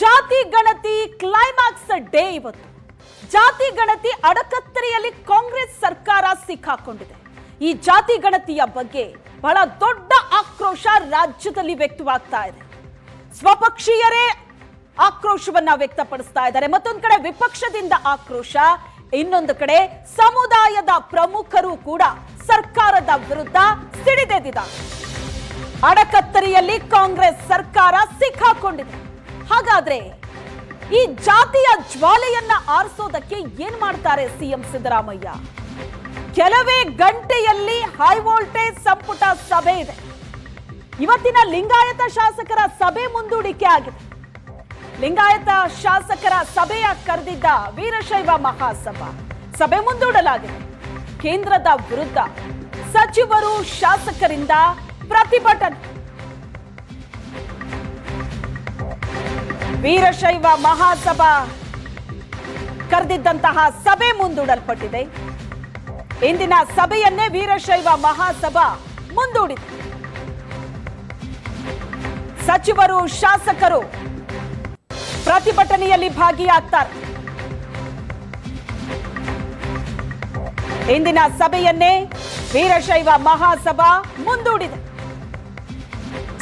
ಜಾತಿ ಗಣತಿ climax day ಇವತ್ತು. ಜಾತಿ ಗಣತಿ ಅಡಕತ್ತರಿಯಲ್ಲಿ ಕಾಂಗ್ರೆಸ್ ಸರ್ಕಾರ ಸಿಕ್ಕಾಕೊಂಡಿದೆ. ಈ ಜಾತಿ ಗಣತಿಯ ಬಗ್ಗೆ ಬಹಳ ದೊಡ್ಡ ಆಕ್ರೋಶ ರಾಜ್ಯದಲ್ಲಿ ವ್ಯಕ್ತವಾಗ್ತಾ ಇದೆ. ಸ್ವಪಕ್ಷೀಯರೇ ಆಕ್ರೋಶವನ್ನ ವ್ಯಕ್ತಪಡಿಸ್ತಾ ಇದ್ದಾರೆ. ಮತ್ತೊಂದು ಕಡೆ ವಿಪಕ್ಷದಿಂದ ಆಕ್ರೋಶ, ಇನ್ನೊಂದು ಕಡೆ ಸಮುದಾಯದ ಪ್ರಮುಖರು ಕೂಡ ಸರ್ಕಾರದ ವಿರುದ್ಧ ಸಿಡಿದೆದಿದ್ದಾರೆ ಅಡಕತ್ತರಿಯಲ್ಲಿ ಕಾಂಗ್ರೆಸ್ ಸರ್ಕಾರ ಸಿಕ್ಕಾಕೊಂಡಿದೆ. ಹಾಗಾದ್ರೆ ಈ ಜಾತಿಯ ಜ್ವಾಲೆಯನ್ನ ಆರಿಸೋದಕ್ಕೆ ಏನ್ ಮಾಡ್ತಾರೆ ಸಿಎಂ ಸಿದ್ದರಾಮಯ್ಯ? ಕೆಲವೇ ಗಂಟೆಯಲ್ಲಿ ಹೈ ವೋಲ್ಟೇಜ್ ಸಂಪುಟ ಸಭೆ ಇದೆ. ಇವತ್ತಿನ ಲಿಂಗಾಯತ ಶಾಸಕರ ಸಭೆ ಮುಂದೂಡಿಕೆ ಆಗಿದೆ. ಲಿಂಗಾಯತ ಶಾಸಕರ ಸಭೆಯ ಕರೆದಿದ್ದ ವೀರಶೈವ ಮಹಾಸಭಾ ಸಭೆ ಮುಂದೂಡಲಾಗಿದೆ. ಕೇಂದ್ರದ ವಿರುದ್ಧ ಸಚಿವರು ಶಾಸಕರಿಂದ ಪ್ರತಿಭಟನೆ. ವೀರಶೈವ ಮಹಾಸಭಾ ಕರೆದಿದ್ದಂತಹ ಸಭೆ ಮುಂದೂಡಲ್ಪಟ್ಟಿದೆ. ಇಂದಿನ ಸಭೆಯನ್ನೇ ವೀರಶೈವ ಮಹಾಸಭಾ ಮುಂದೂಡಿದೆ. ಸಚಿವರು, ಶಾಸಕರು ಪ್ರತಿಭಟನೆಯಲ್ಲಿ ಭಾಗಿಯಾಗ್ತಾರೆ. ಇಂದಿನ ಸಭೆಯನ್ನೇ ವೀರಶೈವ ಮಹಾಸಭಾ ಮುಂದೂಡಿದೆ.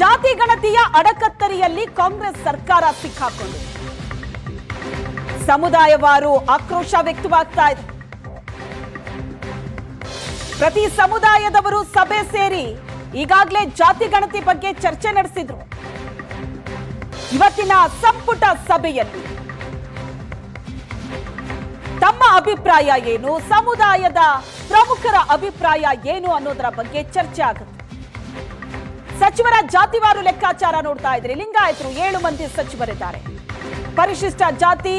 ಜಾತಿ ಗಣತಿಯ ಅಡಕತ್ತರಿಯಲ್ಲಿ ಕಾಂಗ್ರೆಸ್ ಸರ್ಕಾರ ಸಿಕ್ಕಾಕೊಂಡು. ಸಮುದಾಯವಾರು ಆಕ್ರೋಶ ವ್ಯಕ್ತವಾಗ್ತಾ ಇದೆ. ಪ್ರತಿ ಸಮುದಾಯದವರು ಸಭೆ ಸೇರಿ ಈಗಾಗಲೇ ಜಾತಿ ಗಣತಿ ಬಗ್ಗೆ ಚರ್ಚೆ ನಡೆಸಿದ್ರು. ಇವತ್ತಿನ ಸಂಪುಟ ಸಭೆಯಲ್ಲಿ ತಮ್ಮ ಅಭಿಪ್ರಾಯ ಏನು, ಸಮುದಾಯದ ಪ್ರಮುಖರ ಅಭಿಪ್ರಾಯ ಏನು ಅನ್ನೋದರ ಬಗ್ಗೆ ಚರ್ಚೆ ಆಗುತ್ತೆ. ಸಚಿವರ ಜಾತಿವಾರು ಲೆಕ್ಕಾಚಾರ ನೋಡ್ತಾ ಇದ್ರಿ. ಲಿಂಗಾಯತರು ಏಳು ಮಂದಿ ಸಚಿವರಿದ್ದಾರೆ. ಪರಿಶಿಷ್ಟ ಜಾತಿ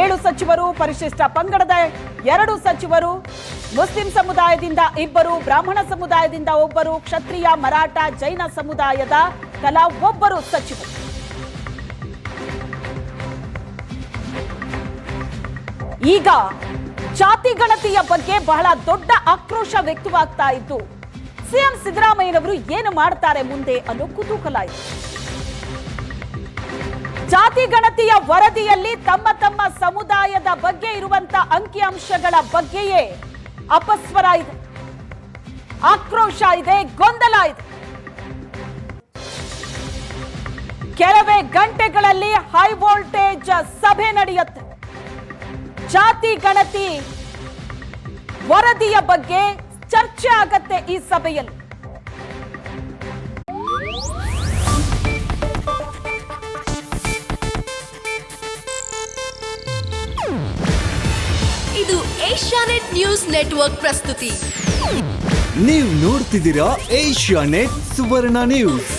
ಏಳು ಸಚಿವರು, ಪರಿಶಿಷ್ಟ ಪಂಗಡದ ಎರಡು ಸಚಿವರು, ಮುಸ್ಲಿಂ ಸಮುದಾಯದಿಂದ ಇಬ್ಬರು, ಬ್ರಾಹ್ಮಣ ಸಮುದಾಯದಿಂದ ಒಬ್ಬರು, ಕ್ಷತ್ರಿಯ, ಮರಾಠ, ಜೈನ ಸಮುದಾಯದ ತಲಾ ಒಬ್ಬರು ಸಚಿವರು. ಈಗ ಜಾತಿ ಗಣತಿಯ ಬಗ್ಗೆ ಬಹಳ ದೊಡ್ಡ ಆಕ್ರೋಶ ವ್ಯಕ್ತವಾಗ್ತಾ ಇದ್ದು ಸಿಎಂ ಸಿದ್ದರಾಮಯ್ಯನವರು ಏನು ಮಾಡ್ತಾರೆ ಮುಂದೆ ಅನ್ನೋ ಕುತೂಹಲ ಇದೆ. ಜಾತಿ ಗಣತಿಯ ವರದಿಯಲ್ಲಿ ತಮ್ಮ ತಮ್ಮ ಸಮುದಾಯದ ಬಗ್ಗೆ ಇರುವಂತ ಅಂಕಿಅಂಶಗಳ ಬಗ್ಗೆಯೇ ಅಪಸ್ವರ ಇದೆ. ಆಕ್ರೋಶ ಇದೆ, ಗೊಂದಲ ಇದೆ. ಕೆಲವೇ ಗಂಟೆಗಳಲ್ಲಿ ಹೈ ವೋಲ್ಟೇಜ್ ಸಭೆ ನಡೆಯುತ್ತೆ. ಜಾತಿ ಗಣತಿ ವರದಿಯ ಬಗ್ಗೆ ಚರ್ಚೆ ಆಗತ್ತೆ ಈ ಸಭೆಯಲ್ಲಿ. ಇದು ಏಷ್ಯಾನೆಟ್ ನ್ಯೂಸ್ ನೆಟ್ವರ್ಕ್ ಪ್ರಸ್ತುತಿ. ನೀವು ನೋಡ್ತಿದ್ದೀರಾ ಏಷ್ಯಾ ನೆಟ್ ಸುವರ್ಣ ನ್ಯೂಸ್.